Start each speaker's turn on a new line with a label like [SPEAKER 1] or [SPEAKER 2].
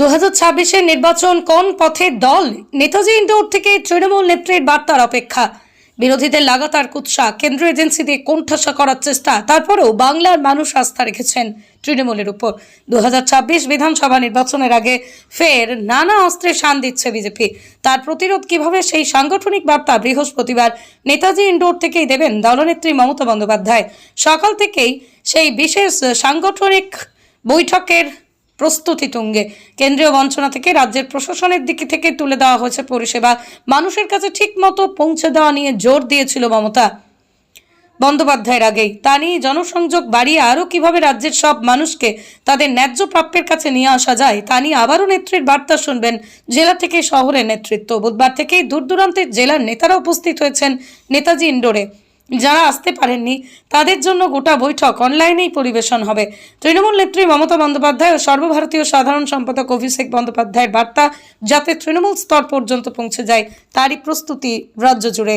[SPEAKER 1] দু হাজার নির্বাচন কোন পথে দল? নেতাজি ইন্ডোর থেকে তৃণমূল নেত্রীর বার্তার অপেক্ষা। বিরোধীদের লাগাতার কুৎসা এজেন্সি দিয়ে কোণঠাসা করার চেষ্টা, তারপরেও বাংলার মানুষ আস্থা রেখেছেন তৃণমূলের উপর। দু হাজার ছাব্বিশ বিধানসভা নির্বাচনের আগে ফের নানা অস্ত্রে শান দিচ্ছে বিজেপি। তার প্রতিরোধ কীভাবে সেই সাংগঠনিক বার্তা বৃহস্পতিবার নেতাজি ইন্ডোর থেকেই দেবেন দলনেত্রী মমতা বন্দ্যোপাধ্যায়। সকাল থেকেই সেই বিশেষ সাংগঠনিক বৈঠকের প্রস্তুতি তুঙ্গে। কেন্দ্রীয় বঞ্চনা থেকে রাজ্যের প্রশাসনের দিক থেকে তুলে দেওয়া হয়েছে পরিষেবা। মানুষের কাছে ঠিক মতো পৌঁছে দেওয়া নিয়ে জোর দিয়েছিল মমতা বন্দ্যোপাধ্যায়ের আগেই। তা নিয়ে জনসংযোগ বাড়িয়ে আরও কীভাবে রাজ্যের সব মানুষকে তাদের ন্যায্য প্রাপ্যের কাছে নিয়ে আসা যায়, তা নিয়ে আবারও নেত্রীর বার্তা শুনবেন জেলা থেকে শহরের নেতৃত্ব। বুধবার থেকেই দূর দূরান্তের জেলার নেতারা উপস্থিত হয়েছেন নেতাজি ইন্ডোরে যারা আসতে পারেননি, তাদের জন্য গোটা বৈঠক অনলাইনেই পরিবেশন হবে। তৃণমূল নেত্রী মমতা বন্দ্যোপাধ্যায় ও সর্বভারতীয় সাধারণ সম্পাদক অভিষেক বন্দ্যোপাধ্যায়ের বার্তা যাতে তৃণমূল স্তর পর্যন্ত পৌঁছে যায়, তারই প্রস্তুতি রাজ্য জুড়ে।